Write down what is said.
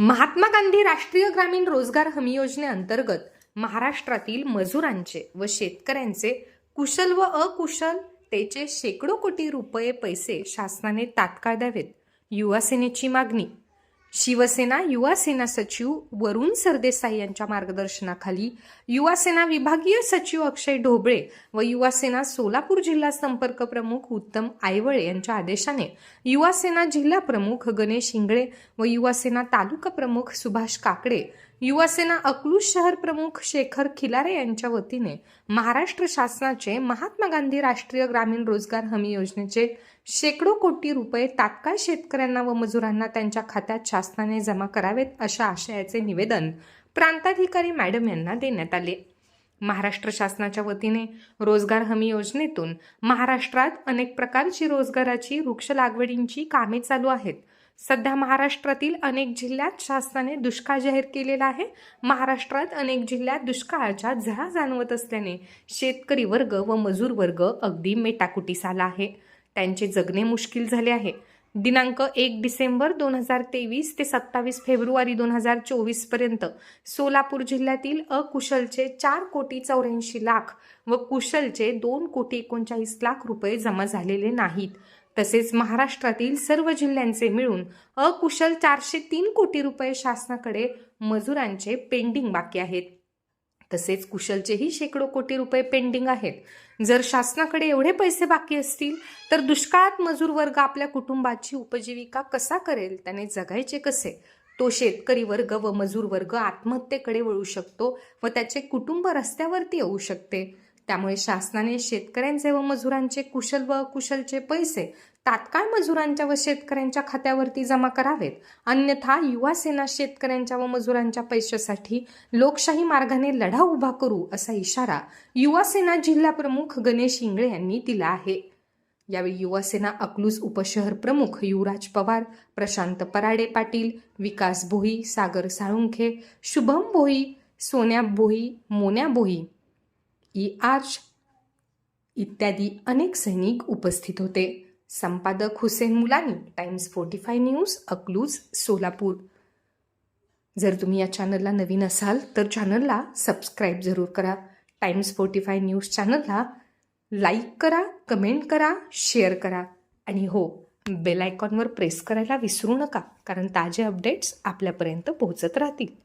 महात्मा गांधी राष्ट्रीय ग्रामीण रोजगार हमी योजनेअंतर्गत महाराष्ट्रातील मजुरांचे व शेतकऱ्यांचे कुशल व अकुशलतेचे शेकडो कोटी रुपये पैसे शासनाने तात्काळ द्यावेत. युवासेनेची मागणी शिवसेना युवा सेना सचिव वरुण सरदेसाई यांच्या मार्गदर्शनाखाली युवासेना विभागीय सचिव अक्षय ढोबळे व युवासेना सोलापूर जिल्हा संपर्क प्रमुख उत्तम आयवळे यांच्या आदेशाने युवासेना जिल्हा प्रमुख गणेश इंगळे व युवासेना तालुका प्रमुख सुभाष काकडे युवासेना अकलूज शहर प्रमुख शेखर खिलारे यांच्या वतीने महाराष्ट्र शासनाचे महात्मा गांधी राष्ट्रीय ग्रामीण रोजगार हमी योजनेचे शेकडो कोटी रुपये तात्काळ शेतकऱ्यांना व मजुरांना त्यांच्या खात्यात शासनाने जमा करावेत अशा आशयाचे निवेदन प्रांताधिकारी मॅडम यांना देण्यात आले. महाराष्ट्र शासनाच्या वतीने रोजगार हमी योजनेतून महाराष्ट्रात अनेक प्रकारची रोजगाराची वृक्ष लागवडींची कामे चालू आहेत. सध्या महाराष्ट्रातील अनेक जिल्ह्यात शासनाने दुष्काळ जाहीर केलेला आहे. महाराष्ट्रात अनेक जिल्ह्यात दुष्काळाच्या झळा जाणवत असल्याने शेतकरी वर्ग व मजूर वर्ग अगदी मेटाकुटीस आला आहे. त्यांचे जगणे मुश्किल झाले आहे. दिनांक एक डिसेंबर दोन हजार तेवीस ते सत्तावीस फेब्रुवारी दोन हजार चोवीसपर्यंत सोलापूर जिल्ह्यातील अकुशलचे चार कोटी चौऱ्याऐंशी लाख व कुशलचे दोन कोटी एकोणचाळीस लाख रुपये जमा झालेले नाहीत. तसेच महाराष्ट्रातील सर्व जिल्ह्यांचे मिळून अकुशल चारशे तीन कोटी रुपये शासनाकडे मजुरांचे पेंडिंग बाकी आहेत. तसेच कुशलचेही शेकडो कोटी रुपये पेंडिंग आहेत. जर शासनाकडे एवढे पैसे बाकी असतील तर दुष्काळात मजूर वर्ग आपल्या कुटुंबाची उपजीविका कसा करेल त्याने जगायचे कसे? तो शेतकरी वर्ग व मजूर वर्ग आत्महत्येकडे वळू शकतो व त्याचे कुटुंब रस्त्यावरती येऊ शकते. त्यामुळे शासनाने शेतकऱ्यांचे व मजुरांचे कुशल व अकुशलचे पैसे तात्काळ मजुरांच्या व शेतकऱ्यांच्या खात्यावरती जमा करावेत. अन्यथा युवा सेना शेतकऱ्यांच्या व मजुरांच्या पैशासाठी लोकशाही मार्गाने लढा उभा करू असा इशारा युवा सेना जिल्हा प्रमुख गणेश इंगळे यांनी दिला आहे. यावेळी युवा सेना अकलूज उपशहर प्रमुख युवराज पवार प्रशांत पराडे पाटील विकास भोई सागर साळुंखे शुभम भोई सोन्या भोई मोन्या भोई ई आर्च इत्यादी अनेक सैनिक उपस्थित होते. संपादक Hussain Mulani Times Forty Five News Akluj Solapur. जर तुम्ही या चॅनलला नवीन असाल तर चॅनलला सबस्क्राईब जरूर करा. टाइम्स फोर्टी फाय न्यूज चॅनलला लाईक करा कमेंट करा शेअर करा. आणि हो बेल आयकॉनवर प्रेस करायला विसरू नका कारण ताजे अपडेट्स आपल्यापर्यंत पोहोचत राहतील.